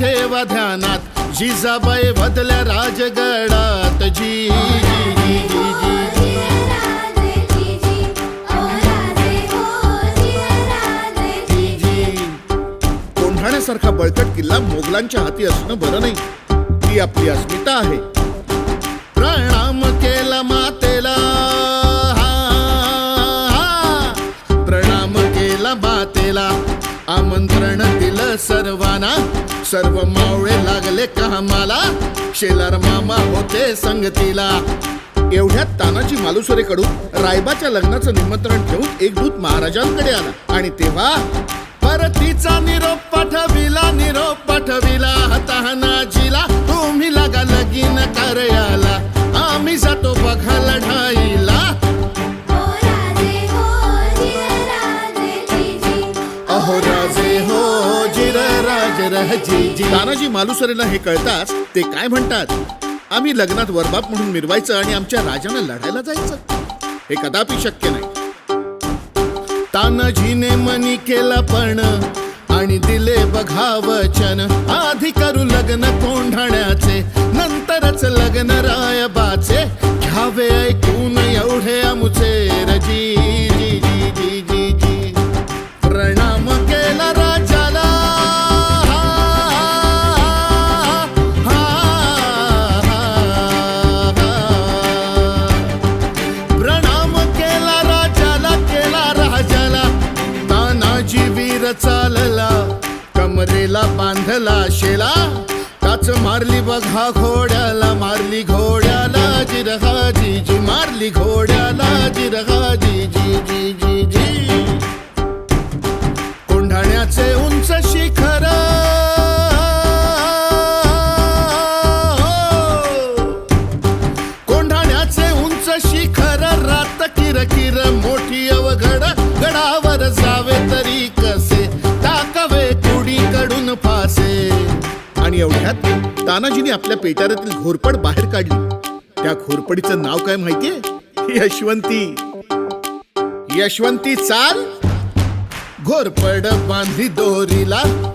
ठेवा ध्यानात. जिजाबाई बदल्या राजगडात. जी जी जी जी कोंढाण्यासारखा बळकट किल्ला मोगलांच्या हाती असणं बरं नाही. ती आपली अस्मिता आहे. प्रणाम केला मातेला. हा, प्रणाम केला मातेला. आमंत्रण सर्वांना सर्व मावळे लागले कामाला. शेलार मामा होते संगतीला. एवढ्यात तानाजी मालुसरेकडून रायबाच्या लग्नाचं निमंत्रण ठेवून एक दूत महाराजांकडे आला. आणि तेव्हा परतीचा निरोप पाठविला निरोप पाठविला. हातानाजीला अहो राजे हो जिर राज राजी जी तानाजी मालुसरेला हे कळताच ते काय म्हणतात? आम्ही लग्नात वरबाप म्हणून मिरवायचं आणि आमच्या राजानं लढायला जायचं. हे कदापि शक्य नाही. तानाजीने मनी केला पण आणि दिले बघा वचन आधी करू लग्न कोंढाण्याचे नंतरच लग्न चालला कमरेला बांधला शेला. काच मारली बघा घोड्याला मारली घोड्याला जिरहा जी जी मारली घोड्याला. एवढ्यात तानाजीने आपल्या पेटारातील घोरपड बाहेर काढली. त्या घोरपडीचं नाव काय माहितीये? यशवंती. यशवंती चाल. घोरपड बांधी दोरीला.